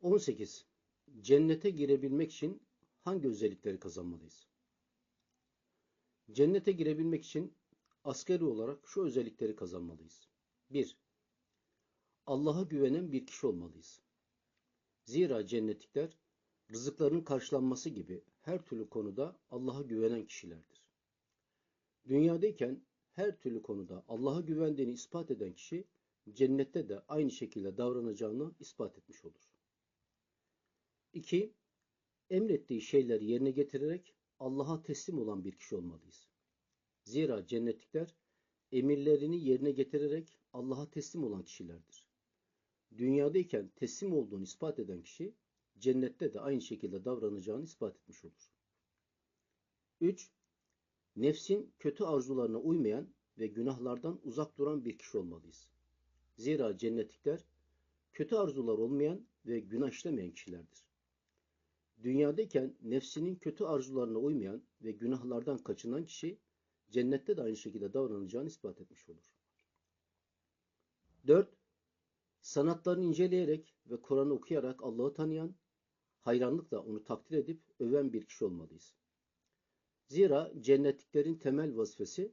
18. Cennete girebilmek için hangi özellikleri kazanmalıyız? Cennete girebilmek için askeri olarak şu özellikleri kazanmalıyız. 1. Allah'a güvenen bir kişi olmalıyız. Zira cennetlikler rızıklarının karşılanması gibi her türlü konuda Allah'a güvenen kişilerdir. Dünyadayken her türlü konuda Allah'a güvendiğini ispat eden kişi cennette de aynı şekilde davranacağını ispat etmiş olur. 2. Emrettiği şeyleri yerine getirerek Allah'a teslim olan bir kişi olmalıyız. Zira cennetlikler emirlerini yerine getirerek Allah'a teslim olan kişilerdir. Dünyadayken teslim olduğunu ispat eden kişi cennette de aynı şekilde davranacağını ispat etmiş olur. 3. Nefsin kötü arzularına uymayan ve günahlardan uzak duran bir kişi olmalıyız. Zira cennetlikler kötü arzular olmayan ve günah işlemeyen kişilerdir. Dünyadayken nefsinin kötü arzularına uymayan ve günahlardan kaçınan kişi cennette de aynı şekilde davranacağını ispat etmiş olur. 4. Sanatlarını inceleyerek ve Kur'an'ı okuyarak Allah'ı tanıyan, hayranlıkla onu takdir edip öven bir kişi olmalıyız. Zira cennetliklerin temel vazifesi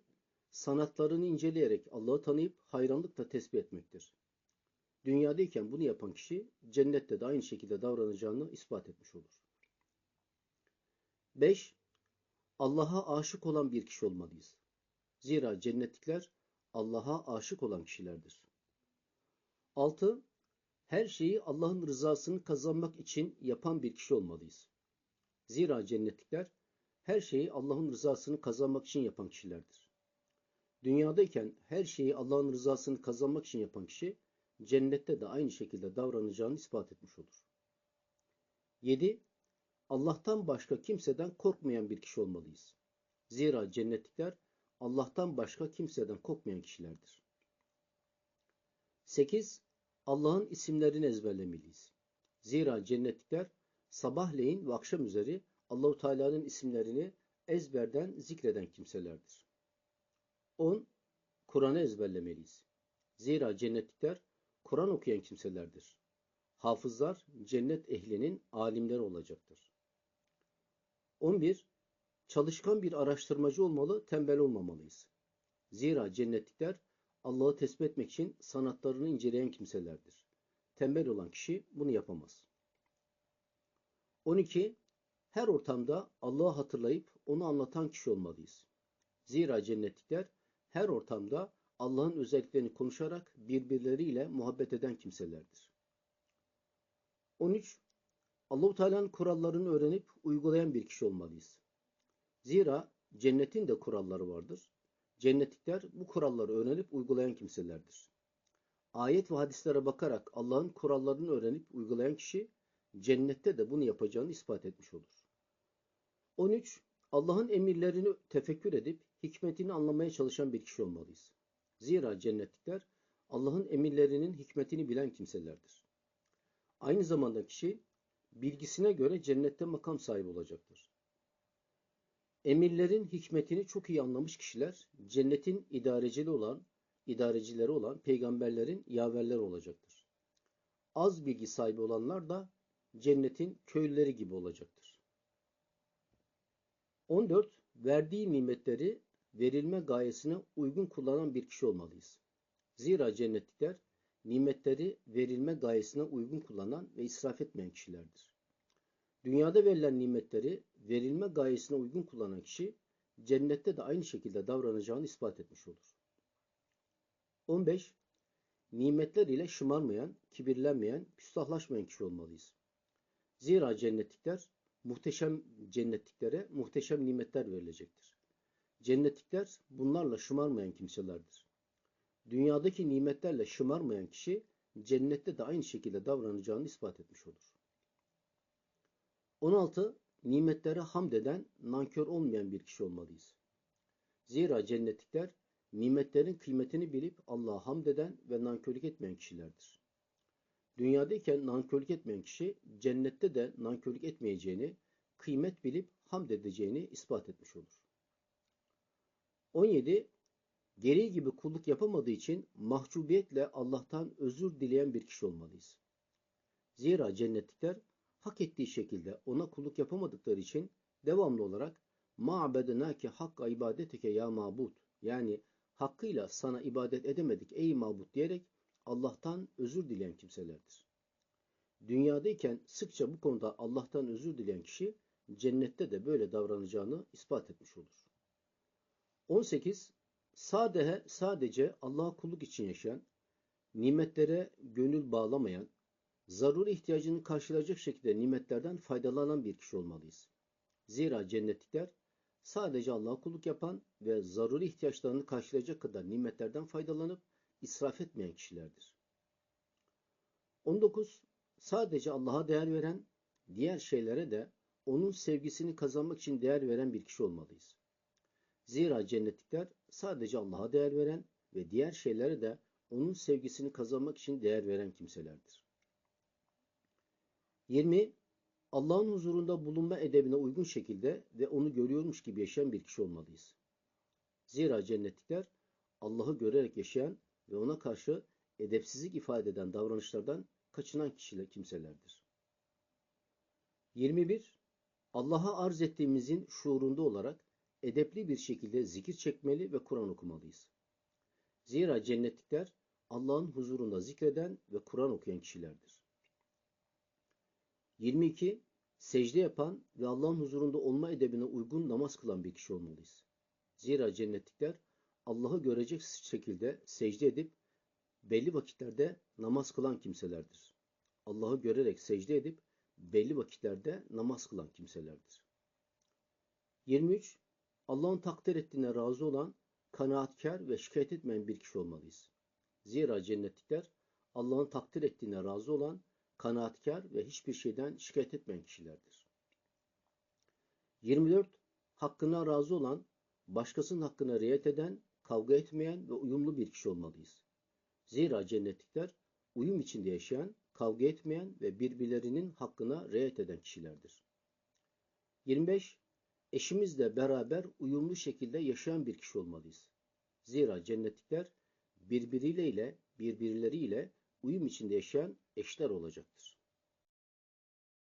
sanatlarını inceleyerek Allah'ı tanıyıp hayranlıkla tesbih etmektir. Dünyadayken bunu yapan kişi cennette de aynı şekilde davranacağını ispat etmiş olur. 5. Allah'a aşık olan bir kişi olmalıyız. Zira cennetlikler Allah'a aşık olan kişilerdir. 6. Her şeyi Allah'ın rızasını kazanmak için yapan bir kişi olmalıyız. Zira cennetlikler her şeyi Allah'ın rızasını kazanmak için yapan kişilerdir. Dünyadayken her şeyi Allah'ın rızasını kazanmak için yapan kişi cennette de aynı şekilde davranacağını ispat etmiş olur. 7. Allah'tan başka kimseden korkmayan bir kişi olmalıyız. Zira cennetlikler Allah'tan başka kimseden korkmayan kişilerdir. 8. Allah'ın isimlerini ezberlemeliyiz. Zira cennetlikler sabahleyin ve akşam üzeri Allahu Teala'nın isimlerini ezberden zikreden kimselerdir. 10. Kur'an'ı ezberlemeliyiz. Zira cennetlikler Kur'an okuyan kimselerdir. Hafızlar cennet ehlinin alimleri olacaktır. 11. Çalışkan bir araştırmacı olmalı, tembel olmamalıyız. Zira cennetlikler Allah'ı tespit etmek için sanatlarını inceleyen kimselerdir. Tembel olan kişi bunu yapamaz. 12. Her ortamda Allah'ı hatırlayıp onu anlatan kişi olmalıyız. Zira cennetlikler her ortamda Allah'ın özelliklerini konuşarak birbirleriyle muhabbet eden kimselerdir. 13. Allahu Teala'nın kurallarını öğrenip uygulayan bir kişi olmalıyız. Zira cennetin de kuralları vardır. Cennetlikler bu kuralları öğrenip uygulayan kimselerdir. Ayet ve hadislere bakarak Allah'ın kurallarını öğrenip uygulayan kişi cennette de bunu yapacağını ispat etmiş olur. 13. Allah'ın emirlerini tefekkür edip hikmetini anlamaya çalışan bir kişi olmalıyız. Zira cennetlikler Allah'ın emirlerinin hikmetini bilen kimselerdir. Aynı zamanda kişi bilgisine göre cennette makam sahibi olacaktır. Emirlerin hikmetini çok iyi anlamış kişiler cennetin idarecili olan, idarecileri olan peygamberlerin yaverleri olacaktır. Az bilgi sahibi olanlar da cennetin köylüleri gibi olacaktır. 14. Verdiği nimetleri verilme gayesine uygun kullanan bir kişi olmalıyız. Zira cennetlikler nimetleri verilme gayesine uygun kullanan ve israf etmeyen kişilerdir. Dünyada verilen nimetleri verilme gayesine uygun kullanan kişi cennette de aynı şekilde davranacağını ispat etmiş olur. 15. Nimetler ile şımarmayan, kibirlenmeyen, küstahlaşmayan kişi olmalıyız. Zira cennetlikler muhteşem cennetliklere muhteşem nimetler verilecektir. Cennetlikler bunlarla şımarmayan kimselerdir. Dünyadaki nimetlerle şımarmayan kişi cennette de aynı şekilde davranacağını ispat etmiş olur. 16. Nimetlere hamd eden, nankör olmayan bir kişi olmalıyız. Zira cennetlikler nimetlerin kıymetini bilip Allah'a hamd eden ve nankörlük etmeyen kişilerdir. Dünyadayken nankörlük etmeyen kişi cennette de nankörlük etmeyeceğini, kıymet bilip hamd edeceğini ispat etmiş olur. 17. Gereği gibi kulluk yapamadığı için mahcubiyetle Allah'tan özür dileyen bir kişi olmalıyız. Zira cennetlikler hak ettiği şekilde ona kulluk yapamadıkları için devamlı olarak ma'bedenake hakka ibadeteke ya mabud yani hakkıyla sana ibadet edemedik ey mabut diyerek Allah'tan özür dileyen kimselerdir. Dünyadayken sıkça bu konuda Allah'tan özür dileyen kişi cennette de böyle davranacağını ispat etmiş olur. 18. Sadehe, sadece Allah'a kulluk için yaşayan, nimetlere gönül bağlamayan, zaruri ihtiyacını karşılayacak şekilde nimetlerden faydalanan bir kişi olmalıyız. Zira cennetlikler sadece Allah'a kulluk yapan ve zaruri ihtiyaçlarını karşılayacak kadar nimetlerden faydalanıp israf etmeyen kişilerdir. 19. Sadece Allah'a değer veren, diğer şeylere de onun sevgisini kazanmak için değer veren bir kişi olmalıyız. Zira cennetlikler sadece Allah'a değer veren ve diğer şeylere de onun sevgisini kazanmak için değer veren kimselerdir. 20. Allah'ın huzurunda bulunma edebine uygun şekilde ve onu görüyormuş gibi yaşayan bir kişi olmalıyız. Zira cennetlikler Allah'ı görerek yaşayan ve ona karşı edepsizlik ifade eden davranışlardan kaçınan kişiler, kimselerdir. 21. Allah'a arz ettiğimizin şuurunda olarak edepli bir şekilde zikir çekmeli ve Kur'an okumalıyız. Zira cennetlikler Allah'ın huzurunda zikreden ve Kur'an okuyan kişilerdir. 22. Secde yapan ve Allah'ın huzurunda olma edebine uygun namaz kılan bir kişi olmalıyız. Zira cennetlikler Allah'ı görecek şekilde secde edip belli vakitlerde namaz kılan kimselerdir. Allah'ı görerek secde edip belli vakitlerde namaz kılan kimselerdir. 23. Allah'ın takdir ettiğine razı olan, kanaatkar ve şikayet etmeyen bir kişi olmalıyız. Zira cennetlikler Allah'ın takdir ettiğine razı olan, kanaatkar ve hiçbir şeyden şikayet etmeyen kişilerdir. 24. Hakkına razı olan, başkasının hakkına riayet eden, kavga etmeyen ve uyumlu bir kişi olmalıyız. Zira cennetlikler uyum içinde yaşayan, kavga etmeyen ve birbirlerinin hakkına riayet eden kişilerdir. 25. Eşimizle beraber uyumlu şekilde yaşayan bir kişi olmalıyız. Zira cennetlikler birbiriyle ile birbirleriyle uyum içinde yaşayan eşler olacaktır.